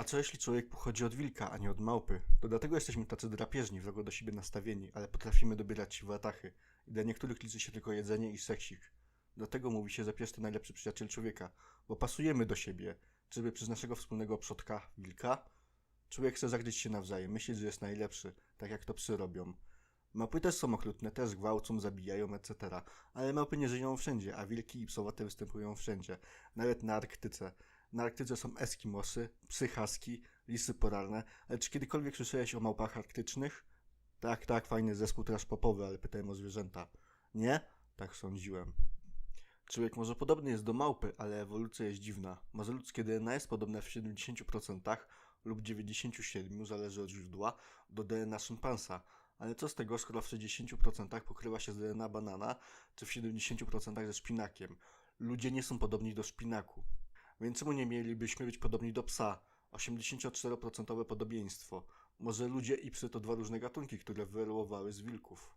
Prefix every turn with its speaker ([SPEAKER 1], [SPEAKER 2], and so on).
[SPEAKER 1] A co jeśli człowiek pochodzi od wilka, a nie od małpy? To dlatego jesteśmy tacy drapieżni, wrogo do siebie nastawieni, ale potrafimy dobierać się w atachy. I dla niektórych liczy się tylko jedzenie i seksik. Dlatego mówi się, że pies to najlepszy przyjaciel człowieka, bo pasujemy do siebie. Czyby przez naszego wspólnego przodka, wilka? Człowiek chce zagryźć się nawzajem, myśli, że jest najlepszy, tak jak to psy robią. Małpy też są okrutne, też gwałcą, zabijają, etc. Ale małpy nie żyją wszędzie, a wilki i psowate występują wszędzie. Nawet na Arktyce. Na Arktyce są eskimosy, psy husky, lisy polarne. Ale czy kiedykolwiek słyszałeś o małpach arktycznych? Tak, tak, fajny zespół trash popowy, ale pytałem o zwierzęta. Nie? Tak sądziłem. Człowiek może podobny jest do małpy, ale ewolucja jest dziwna. Może ludzkie DNA jest podobne w 70% lub 97%, zależy od źródła, do DNA szympansa. Ale co z tego, skoro w 60% pokrywa się z DNA banana, czy w 70% ze szpinakiem? Ludzie nie są podobni do szpinaku. Więc czemu nie mielibyśmy być podobni do psa? 84% podobieństwo. Może ludzie i psy to dwa różne gatunki, które wyewoluowały z wilków.